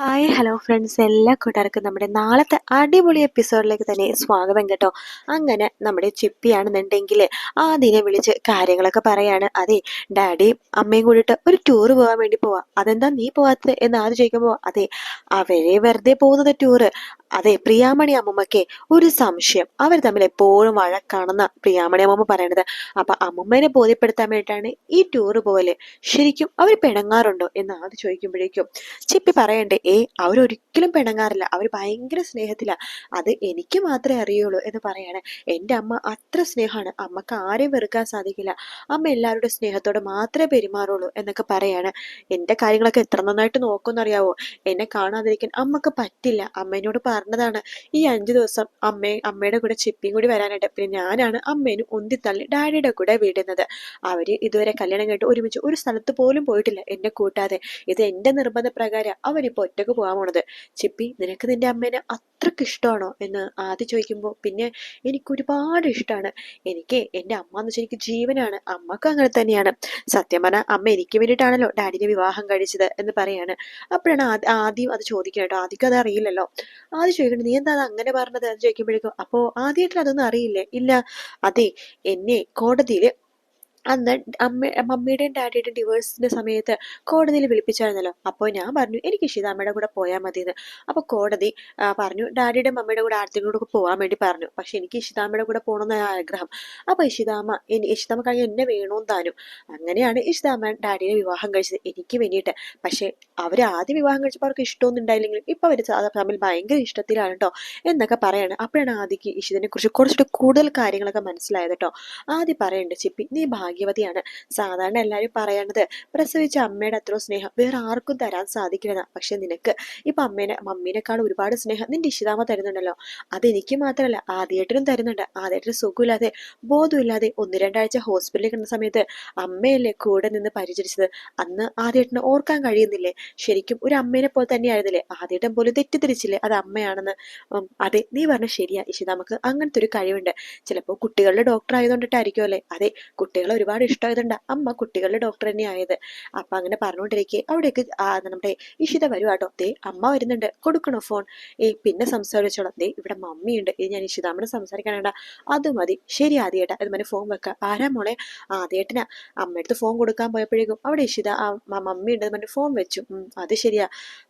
Hi hello friends എല്ലാ കൂട്ടുകാർക്കും നമ്മുടെ നാളത്തെ അടിപൊളി എപ്പിസോഡിലേക്ക് തന്നെ സ്വാഗതം കേട്ടോ. അങ്ങനെ നമ്മുടെ ചിപ്പിയാണെന്നുണ്ടെങ്കിൽ ആദ്യനെ വിളിച്ച് കാര്യങ്ങളൊക്കെ പറയാണ്. അതെ ഡാഡിയും അമ്മയും കൂടിയിട്ട് ഒരു ടൂർ പോകാൻ വേണ്ടി പോവാം. അതെന്താ നീ പോവാത്തത് എന്ന് ആദ്യം ചോദിക്കുമ്പോൾ അതെ അവരെ വെറുതെ പോകുന്നത് ടൂറ് അതെ പ്രിയാമണി അമ്മമ്മയ്ക്ക് ഒരു സംശയം. അവർ തമ്മിൽ എപ്പോഴും വഴക്കാണെന്ന പ്രിയാമണി അമ്മമ്മ പറയണത്. അപ്പൊ അമ്മമ്മേനെ ബോധ്യപ്പെടുത്താൻ വേണ്ടിയിട്ടാണ് ഈ ടൂറ് പോലെ ശരിക്കും അവർ പിണങ്ങാറുണ്ടോ എന്ന് ആദ്യം ചോദിക്കുമ്പോഴേക്കും ചിപ്പി പറയണ്ടേ ഏ അവരൊരിക്കലും പിണങ്ങാറില്ല. അവർ ഭയങ്കര സ്നേഹത്തില. അത് എനിക്ക് മാത്രമേ അറിയുള്ളൂ എന്ന് പറയാണ്. എന്റെ അമ്മ അത്ര സ്നേഹമാണ്. അമ്മയ്ക്ക് ആരെയും വെറുക്കാൻ സാധിക്കില്ല. അമ്മ എല്ലാവരുടെ സ്നേഹത്തോടെ മാത്രമേ പെരുമാറുള്ളൂ എന്നൊക്കെ പറയാണ്. എന്റെ കാര്യങ്ങളൊക്കെ എത്ര നന്നായിട്ട് നോക്കുമെന്നറിയാവോ? എന്നെ കാണാതിരിക്കാൻ അമ്മയ്ക്ക് പറ്റില്ല. അമ്മേനോട് പറഞ്ഞതാണ്. ഈ അഞ്ചു ദിവസം അമ്മയെ അമ്മയുടെ കൂടെ ചിപ്പിയും കൂടി വരാനായിട്ട് പിന്നെ ഞാനാണ് അമ്മേനും ഒന്തിത്തള്ളി ഡാഡിയുടെ കൂടെ വിടുന്നത്. അവർ ഇതുവരെ കല്യാണം കേട്ട് ഒരുമിച്ച് ഒരു സ്ഥലത്ത് പോലും പോയിട്ടില്ല എന്നെ കൂട്ടാതെ. ഇത് എന്റെ നിർബന്ധ പ്രകാരം അവരിപ്പോ ഒറ്റയ്ക്ക് പോകാൻ പോണത്. ചിപ്പി നിനക്ക് നിന്റെ അമ്മേനെ അത്രയ്ക്ക് ഇഷ്ടമാണോ? എന്ന് ആദ്യം ചോദിക്കുമ്പോൾ പിന്നെ എനിക്ക് ഒരുപാട് ഇഷ്ടമാണ് എനിക്ക് എന്റെ അമ്മ എന്ന് വെച്ചാൽ എനിക്ക് ജീവനാണ്. അമ്മയ്ക്ക് അങ്ങനെ തന്നെയാണ്. സത്യം പറഞ്ഞാൽ അമ്മ എനിക്ക് വേണ്ടിയിട്ടാണല്ലോ ഡാഡിനെ വിവാഹം കഴിച്ചത് എന്ന് പറയാണ്. അപ്പോഴാണ് ആദ്യം അത് ചോദിക്കുന്നത് കേട്ടോ. ആദ്യം അത് അറിയില്ലല്ലോ. ആദ്യം ചോദിക്കണത് നീ എന്താ അങ്ങനെ പറഞ്ഞത്? എന്ന് ചോദിക്കുമ്പോഴേക്കും അപ്പോ ആദ്യമായിട്ട് അതൊന്നും അറിയില്ലേ? ഇല്ല. അതെ എന്നെ കോടതിയിൽ അന്ന് അമ്മ മമ്മിയുടെയും ഡാഡിയുടെയും ഡിവോഴ്സിന്റെ സമയത്ത് കോടതിയിൽ വിളിപ്പിച്ചായിരുന്നല്ലോ. അപ്പോൾ ഞാൻ പറഞ്ഞു എനിക്ക് ഇഷിതാമ്മയുടെ കൂടെ പോയാൽ മതി എന്ന് അപ്പോൾ കോടതി പറഞ്ഞു ഡാഡിയുടെ മമ്മിയുടെ കൂടെ ആർത്തിയുടെ കൂടെ പോകാൻ വേണ്ടി പറഞ്ഞു. പക്ഷെ എനിക്ക് ഇഷിതാമ്മയുടെ കൂടെ പോകണമെന്ന ആഗ്രഹം. അപ്പോൾ ഇഷിതാമ്മ ഇഷിതാമ്മ കഴിഞ്ഞ് എന്നെ വേണമെന്ന് താനും. അങ്ങനെയാണ് ഇഷിതാമ്മ ഡാഡിയെ വിവാഹം കഴിച്ചത്. എനിക്ക് വേണ്ടിയിട്ട്. പക്ഷേ അവർ ആദ്യം വിവാഹം കഴിച്ചപ്പോൾ അവർക്ക് ഇഷ്ടമൊന്നും ഉണ്ടായില്ലെങ്കിലും ഇപ്പോൾ അവർ തമ്മിൽ ഭയങ്കര ഇഷ്ടത്തിലാണ് കേട്ടോ എന്നൊക്കെ പറയാണ്. അപ്പോഴാണ് ആദ്യക്ക് ഇഷിതിനെ കുറിച്ച് കുറച്ചുകൂടി കൂടുതൽ കാര്യങ്ങളൊക്കെ മനസ്സിലായത് കേട്ടോ ആദ്യം പറയണ്ട് ചിപ്പി നീ ഭാഗ്യവതിയാണ്. സാധാരണ എല്ലാവരും പറയണത് പ്രസവിച്ച അമ്മയുടെ അത്ര സ്നേഹം വേറെ ആർക്കും തരാൻ സാധിക്കില്ല പക്ഷെ നിനക്ക് ഇപ്പൊ അമ്മേനെ മമ്മീനെക്കാൾ ഒരുപാട് സ്നേഹം നിന്റെ ഇഷിതാമ തരുന്നുണ്ടല്ലോ. അതെനിക്ക് മാത്രമല്ല ആദ്യേട്ടനും തരുന്നുണ്ട്. ആദ്യേട്ടന് സുഖമില്ലാതെ ബോധമില്ലാതെ ഒന്ന് രണ്ടാഴ്ച ഹോസ്പിറ്റലിൽ കിടന്ന സമയത്ത് അമ്മയല്ലേ കൂടെ നിന്ന് പരിചരിച്ചത്? അന്ന് ആദ്യേട്ടന് ഓർക്കാൻ കഴിയുന്നില്ലേ? ശരിക്കും ഒരു അമ്മേനെ പോലെ തന്നെയായിരുന്നില്ലേ? ആദ്യേട്ടൻ പോലും തെറ്റിദ്ധരിച്ചില്ലേ? അത് അമ്മയാണെന്ന്. അതെ നീ പറഞ്ഞ ശരിയാ. ഇഷിതാമക്ക് അങ്ങനത്തെ ഒരു കഴിവുണ്ട്. ചിലപ്പോൾ കുട്ടികളുടെ ഡോക്ടർ ആയതുകൊണ്ടിട്ടായിരിക്കും അല്ലേ? അതെ കുട്ടികളെ ഒരുപാട് ഇഷ്ടമായതുകൊണ്ട് അമ്മ കുട്ടികളുടെ ഡോക്ടർ തന്നെ ആയത് അപ്പൊ അങ്ങനെ പറഞ്ഞുകൊണ്ടിരിക്കെ. അവിടേക്ക് നമ്മുടെ ഇഷിത വരുവാട്ടോ ദേ അമ്മ വരുന്നുണ്ട്. കൊടുക്കണോ ഫോൺ ഏ പിന്നെ സംസാരിച്ചോളാം. ദേ ഇവിടെ മമ്മിയുണ്ട്. ഇത് ഞാൻ ഇഷിതാമ്മയോട് സംസാരിക്കാനുണ്ട അത് മതി. ശരി ആദ്യേട്ടാ. ഇത് മതി ഫോൺ വെക്ക. ആരാ മോളെ? ആദ്യേട്ടനാ. അമ്മയടുത്ത് ഫോൺ കൊടുക്കാൻ പോയപ്പോഴേക്കും അവിടെ ഇഷിത ആ മമ്മി ഉണ്ട് മറ്റേ ഫോൺ വെച്ചു. അത് ശരിയാ.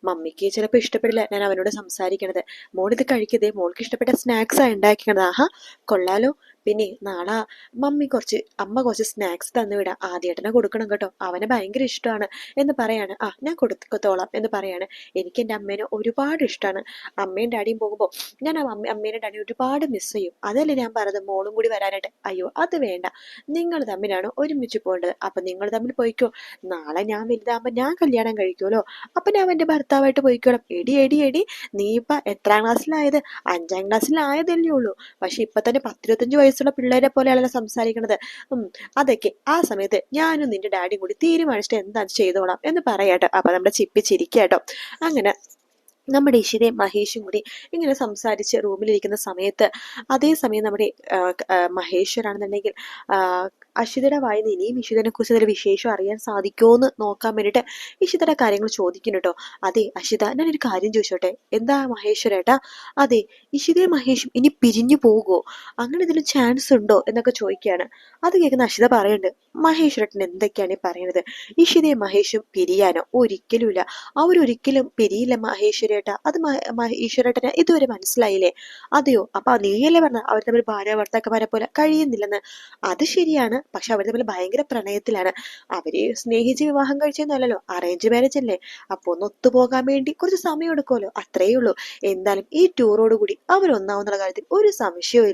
മമ്മിക്ക് ചിലപ്പോൾ ഇഷ്ടപ്പെടില്ല. ഞാൻ അവനോട് സംസാരിക്കണത്. മോളിത് കഴിക്കതേ മോൾക്ക് ഇഷ്ടപ്പെട്ട സ്നാക്സാണ് ഉണ്ടാക്കിക്കണത്. ആഹാ കൊള്ളാലോ. പിന്നെ നാളെ മമ്മി കുറച്ച് അമ്മ കുറച്ച് സ്നാക്സ് തന്നു വിടാം ആദ്യേട്ടനെ കൊടുക്കണം കേട്ടോ. അവനെ ഭയങ്കര ഇഷ്ടമാണ് എന്ന് പറയാണ്. ആ ഞാൻ കൊടുത്തോളാം എന്ന് പറയാണ്. എനിക്ക് എന്റെ അമ്മേനെ ഒരുപാട് ഇഷ്ടമാണ് അമ്മയും ഡാഡിയും പോകുമ്പോൾ ഞാൻ അമ്മ അമ്മേനെ ഡാഡിയും ഒരുപാട് മിസ് ചെയ്യും. അതല്ലേ ഞാൻ പറഞ്ഞത്? മോളും കൂടി വരാനായിട്ട്. അയ്യോ അത് വേണ്ട. നിങ്ങൾ തമ്മിലാണ് ഒരുമിച്ച് പോകേണ്ടത്. അപ്പം നിങ്ങൾ തമ്മിൽ പോയിക്കോ. നാളെ ഞാൻ വലുതാകുമ്പോൾ ഞാൻ കല്യാണം കഴിക്കുമല്ലോ. അപ്പം ഞാൻ എന്റെ ഭർത്താവായിട്ട് പോയിക്കോളാം. എടി എടി എടി നീ ഇപ്പം എത്രാം ക്ലാസ്സിലായത് അഞ്ചാം ക്ലാസ്സിലായതല്ലേ ഉള്ളൂ. പക്ഷെ ഇപ്പം തന്നെ പത്തിരുപത്തഞ്ച് വയസ്സുള്ള പിള്ളേരെ പോലെയാണല്ലോ സംസാരിക്കുന്നത് അതൊക്കെ ആ സമയത്ത് ഞാനും നിന്റെ ഡാഡിയും കൂടി തീരുമാനിച്ചിട്ട് എന്താണ് ചെയ്തോളാം എന്ന് പറയാട്ടോ. അപ്പൊ നമ്മുടെ ചിപ്പി ചിരിക്കാട്ടോ. അങ്ങനെ നമ്മുടെ ഇഷിതയും മഹേഷും കൂടി ഇങ്ങനെ സംസാരിച്ച് റൂമിലിരിക്കുന്ന സമയത്ത് അതേസമയം നമ്മുടെ മഹേശ്വരാണെന്നുണ്ടെങ്കിൽ അഷിതയുടെ നിന്ന് ഇനിയും കുറിച്ച് എന്തെങ്കിലും വിശേഷം അറിയാൻ സാധിക്കുമോ എന്ന് നോക്കാൻ വേണ്ടിയിട്ട് ഇഷിതയുടെ കാര്യങ്ങൾ ചോദിക്കുന്നു കേട്ടോ അതെ അഷിത ഞാനൊരു കാര്യം ചോദിച്ചോട്ടെ? എന്താ മഹേശ്വരേട്ടാ അതെ ഇഷിതയും മഹേഷും ഇനി പിരിഞ്ഞു പോകുമോ അങ്ങനെ എന്തെങ്കിലും ചാൻസ് ഉണ്ടോ എന്നൊക്കെ ചോദിക്കുകയാണ്. അത് കേൾക്കുന്ന അഷിത പറയുന്നുണ്ട് മഹേശ്വരട്ടൻ എന്തൊക്കെയാണ് ഈ പറയുന്നത്? ഇഷിതയും മഹേഷും പിരിയാനോ? ഒരിക്കലുമില്ല. അവരൊരിക്കലും പിരിയില്ല മഹേശ്വരേട്ട അത് ഈശ്വരേട്ടന് ഇതുവരെ മനസ്സിലായില്ലേ? അതെയോ? അപ്പൊ നീയല്ലേ പറഞ്ഞ അവർ തമ്മിൽ ഭാര്യ ഭർത്താക്കന്മാരെ പോലെ കഴിയുന്നില്ലെന്ന്. അത് ശരിയാണ്. പക്ഷെ അവർ തമ്മിൽ ഭയങ്കര പ്രണയത്തിലാണ്. അവർ സ്നേഹിച്ച് വിവാഹം കഴിച്ചൊന്നുമല്ലല്ലോ അറേഞ്ച് മാരേജ് അല്ലേ? അപ്പൊ ഒന്ന് ഒത്തുപോകാൻ വേണ്ടി കുറച്ച് സമയം എടുക്കുമല്ലോ അത്രയേ ഉള്ളൂ. എന്തായാലും ഈ ടൂറോട് കൂടി അവരൊന്നാവുന്നുള്ള കാര്യത്തിൽ ഒരു സംശയവും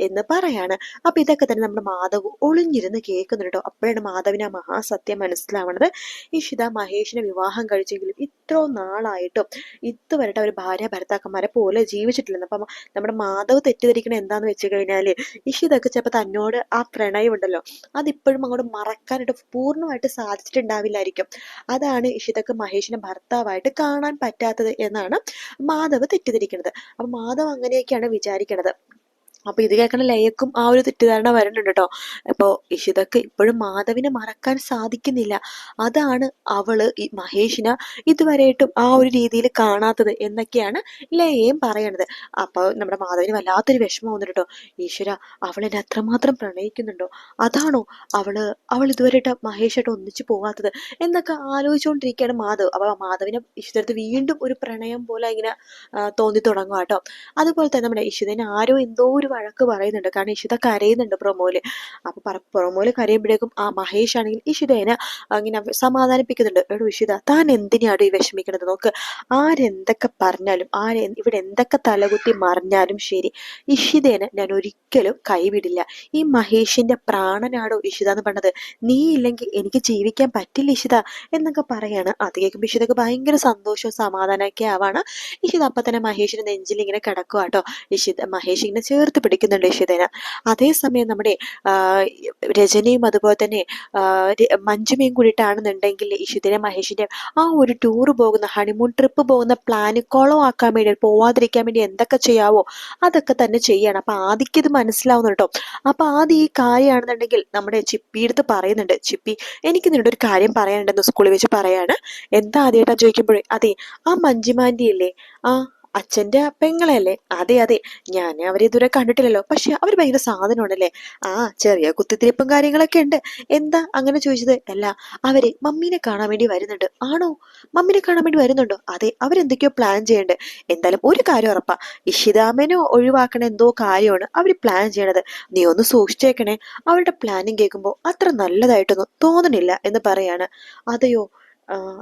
എന്ന് പറയാണ്. അപ്പൊ ഇതൊക്കെ തന്നെ നമ്മുടെ മാധവ് ഒളിഞ്ഞിരുന്ന് കേൾക്കുന്നുണ്ടോ അപ്പോഴാണ് മാധവിന് ആ മഹാസത്യം മനസ്സിലാവണത്. ഇഷിത മഹേഷിനെ വിവാഹം കഴിച്ചെങ്കിലും ഇത്രയും നാളായിട്ടും ഇതുവരെട്ട് അവർ ഭാര്യ ഭർത്താക്കന്മാരെ പോലെ ജീവിച്ചിട്ടില്ലെന്ന്. അപ്പം നമ്മുടെ മാധവ് തെറ്റിദ്ധരിക്കണ എന്താന്ന് വെച്ച് കഴിഞ്ഞാൽ ഇഷിതൊക്കെ ചിലപ്പോൾ തന്നോട് ആ പ്രണയം ഉണ്ടല്ലോ അതിപ്പോഴും അങ്ങോട്ട് മറക്കാനായിട്ട് പൂർണമായിട്ട് സാധിച്ചിട്ടുണ്ടാവില്ലായിരിക്കും. അതാണ് ഇഷിതക്ക് മഹേഷിനെ ഭർത്താവായിട്ട് കാണാൻ പറ്റാത്തത് എന്നാണ് മാധവ് തെറ്റിദ്ധരിക്കുന്നത് അപ്പം മാധവ് അങ്ങനെയൊക്കെയാണ് വിചാരിക്കുന്നത് അപ്പൊ ഇത് കേൾക്കുന്ന ലയക്കും ആ ഒരു തെറ്റിദ്ധാരണ വരുന്നുണ്ട് കേട്ടോ അപ്പോൾ ഇഷിതക്ക് ഇപ്പോഴും മാധവിനെ മറക്കാൻ സാധിക്കുന്നില്ല. അതാണ് അവൾ ഈ മഹേഷിനെ ഇതുവരെയായിട്ടും ആ ഒരു രീതിയിൽ കാണാത്തത് എന്നൊക്കെയാണ് ലയയും പറയണത്. അപ്പോൾ നമ്മുടെ മാധവിന് വല്ലാത്തൊരു വിഷമം വന്നിട്ട് കേട്ടോ ഈശ്വര അവളെന്നെ അത്രമാത്രം പ്രണയിക്കുന്നുണ്ടോ? അതാണോ അവൾ അവൾ ഇതുവരെയായിട്ട് മഹേഷായിട്ട് ഒന്നിച്ചു പോകാത്തത് എന്നൊക്കെ ആലോചിച്ചുകൊണ്ടിരിക്കുകയാണ് മാധവ്. അപ്പോൾ മാധവിനെ ഇഷിതടുത്ത് വീണ്ടും ഒരു പ്രണയം പോലെ ഇങ്ങനെ തോന്നി തുടങ്ങുക കേട്ടോ അതുപോലെ തന്നെ നമ്മുടെ ഇഷിതനെ ആരോ എന്തോ ഒരു വഴക്ക് പറയുന്നുണ്ട്. കാരണം ഇഷിത കരയുന്നുണ്ട് പ്രൊമോയിൽ. അപ്പൊ പറ പ്രൊമോയിൽ കരയുമ്പോഴേക്കും ആ മഹേഷ് ആണെങ്കിൽ ഇഷിതേനെ അങ്ങനെ സമാധാനിപ്പിക്കുന്നുണ്ട്. എടോ ഇഷിത താൻ എന്തിനാണ് ഈ വിഷമിക്കണത്? നോക്ക് ആരെന്തൊക്കെ പറഞ്ഞാലും ആരെ ഇവിടെ എന്തൊക്കെ തലകുത്തി മറിഞ്ഞാലും ശരി ഇഷിതേനെ ഞാൻ ഒരിക്കലും കൈവിടില്ല. ഈ മഹേഷിന്റെ പ്രാണനാടോ ഇഷിത എന്ന് പറഞ്ഞത്? നീ ഇല്ലെങ്കിൽ എനിക്ക് ജീവിക്കാൻ പറ്റില്ല ഇഷിത എന്നൊക്കെ പറയാണ്. അത് കേൾക്കുമ്പോൾ ഇഷിതക്ക് ഭയങ്കര സന്തോഷവും സമാധാനമൊക്കെ ആവാണ്. ഇഷിത അപ്പൊ തന്നെ മഹേഷിന്റെ നെഞ്ചിൽ ഇങ്ങനെ കിടക്കുക കേട്ടോ ഇഷിത മഹേഷ് ഇങ്ങനെ ചേർത്ത് പിടിക്കുന്നുണ്ട് ഇഷിതേനെ അതേസമയം നമ്മുടെ രജനിയും അതുപോലെ തന്നെ മഞ്ജുമയും കൂടിയിട്ടാണെന്നുണ്ടെങ്കിൽ ഇഷിതനെ മഹേഷിന്റെ ആ ഒരു ടൂർ പോകുന്ന ഹണിമൂൺ ട്രിപ്പ് പോകുന്ന പ്ലാന് കുളമാക്കാൻ വേണ്ടി പോവാതിരിക്കാൻ വേണ്ടി എന്തൊക്കെ ചെയ്യാവോ അതൊക്കെ തന്നെ ചെയ്യണം. അപ്പൊ ആദ്യക്കിത് ഇത് മനസ്സിലാവുന്നു കേട്ടോ. അപ്പൊ ആദ്യം ഈ കാര്യമാണെന്നുണ്ടെങ്കിൽ നമ്മുടെ ചിപ്പി എടുത്ത് പറയുന്നുണ്ട്. ചിപ്പി എനിക്ക് നിന്നോട് ഒരു കാര്യം പറയാനുണ്ടെന്ന് സ്കൂളിൽ വെച്ച് പറയാണ്. എന്താ ആദ്യമായിട്ടാ ചോദിക്കുമ്പോഴേ? അതെ ആ മഞ്ജുമാന്റി അല്ലേ ആ അച്ഛന്റെ പെങ്ങളല്ലേ? അതെ അതെ. ഞാൻ അവരെ ഇതുവരെ കണ്ടിട്ടില്ലല്ലോ. പക്ഷെ അവർ ഭയങ്കര സാധനമാണല്ലേ? ആ ചെറിയ കുത്തിത്തിരിപ്പും കാര്യങ്ങളൊക്കെ ഉണ്ട്. എന്താ അങ്ങനെ ചോദിച്ചത്? അല്ല അവരെ മമ്മീനെ കാണാൻ വേണ്ടി വരുന്നുണ്ട്. ആണോ? മമ്മീനെ കാണാൻ വേണ്ടി വരുന്നുണ്ടോ? അതെ അവരെന്തൊക്കെയോ പ്ലാൻ ചെയ്യണ്ട്. എന്തായാലും ഒരു കാര്യം ഉറപ്പാ. ഇഷിതാമനെ ഒഴിവാക്കണ എന്തോ കാര്യമാണ് അവർ പ്ലാൻ ചെയ്യണത്. നീ ഒന്ന് സൂക്ഷിച്ചേക്കണേ. അവരുടെ പ്ലാനിങ് കേൾക്കുമ്പോൾ അത്ര നല്ലതായിട്ടൊന്നും തോന്നണില്ല എന്ന് പറയാണ്. അതെയോ?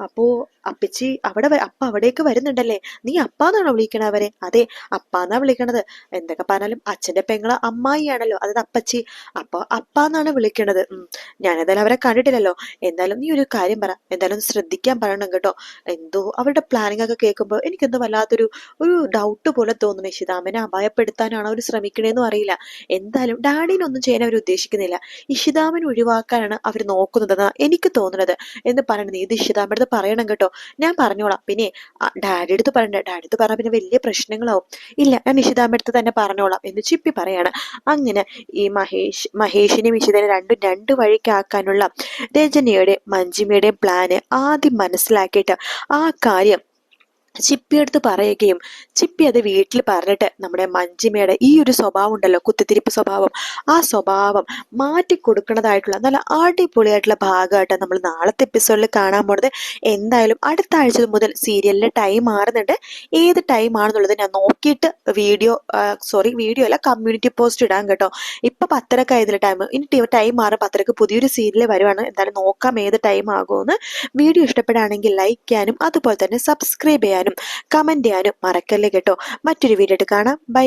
അപ്പോ അപ്പച്ചി അവിടെ അപ്പ അവിടേക്ക് വരുന്നുണ്ടല്ലേ? നീ അപ്പാന്നാണോ വിളിക്കണ അവരെ? അതെ അപ്പാന്നാ വിളിക്കണത്. എന്തൊക്കെ പറഞ്ഞാലും അച്ഛന്റെ പെങ്ങൾ അമ്മായിയാണല്ലോ. അതായത് അപ്പച്ചി. അപ്പൊ അപ്പാന്നാണ് വിളിക്കണത്. ഉം ഞാൻ എന്തായാലും അവരെ കണ്ടിട്ടില്ലല്ലോ. എന്തായാലും നീ ഒരു കാര്യം പറ. എന്തായാലും ശ്രദ്ധിക്കാൻ പറയണം കേട്ടോ. എന്തോ അവരുടെ പ്ലാനിങ് ഒക്കെ കേൾക്കുമ്പോൾ എനിക്കെന്തോ വല്ലാത്തൊരു ഒരു ഡൗട്ട് പോലെ തോന്നുന്നു ഇഷിതാമനെ അപായപ്പെടുത്താനാണോ അവർ ശ്രമിക്കണേന്നും അറിയില്ല. എന്തായാലും ഡാഡിനൊന്നും ചെയ്യാൻ അവർ ഉദ്ദേശിക്കുന്നില്ല. ഇഷിതാമൻ ഒഴിവാക്കാനാണ് അവർ നോക്കുന്നതെന്നാണ് എനിക്ക് തോന്നുന്നത് എന്ന് പറയണത് ഇത് അടുത്ത് പറയണം കേട്ടോ. ഞാൻ പറഞ്ഞോളാം. പിന്നെ ഡാഡി അടുത്ത് പറയണ്ട ഡാഡി അടുത്ത് പറഞ്ഞാൽ പിന്നെ വലിയ പ്രശ്നങ്ങളാവും. ഇല്ല ഞാൻ നിഷിതാമ്മടുത്ത് തന്നെ പറഞ്ഞോളാം എന്ന് ചിപ്പി പറയാണ്. അങ്ങനെ ഈ മഹേഷ് മഹേഷിനെ നിഷിതനെ രണ്ടും രണ്ട് വഴിക്കാക്കാനുള്ള രജനിയുടെ മഞ്ജിമയുടെയും പ്ലാന് ആദ്യം മനസ്സിലാക്കിയിട്ട് ആ കാര്യം ചിപ്പി എടുത്ത് പറയുകയും ചിപ്പി അത് വീട്ടിൽ പറഞ്ഞിട്ട് നമ്മുടെ മഞ്ജിമയുടെ ഈ ഒരു സ്വഭാവം ഉണ്ടല്ലോ കുത്തിത്തിരിപ്പ് സ്വഭാവം. ആ സ്വഭാവം മാറ്റി കൊടുക്കുന്നതായിട്ടുള്ള നല്ല അടിപൊളിയായിട്ടുള്ള ഭാഗമായിട്ട് നമ്മൾ നാളത്തെ എപ്പിസോഡിൽ കാണാൻ പോണത്. എന്തായാലും അടുത്ത ആഴ്ച മുതൽ സീരിയലിന്റെ ടൈം മാറുന്നുണ്ട്. ഏത് ടൈം ആണെന്നുള്ളത് ഞാൻ നോക്കിയിട്ട് വീഡിയോ സോറി വീഡിയോ അല്ല കമ്മ്യൂണിറ്റി പോസ്റ്റ് ഇടാൻ കേട്ടോ. ഇപ്പൊ പത്തരക്ക് ആയതിലെ ടൈം ഇനി ടൈം മാറും പത്തരക്ക് പുതിയൊരു സീരിയൽ വരുവാണ്. എന്തായാലും നോക്കാം ഏത് ടൈം ആകുമെന്ന്. വീഡിയോ ഇഷ്ടപ്പെടുകയാണെങ്കിൽ ലൈക്ക് ചെയ്യാനും അതുപോലെ തന്നെ സബ്സ്ക്രൈബ് ചെയ്യാനും കമന്റ് ചെയ്യാനും മറക്കല്ലേ കേട്ടോ. മറ്റൊരു വീഡിയോ കാണാം. ബൈ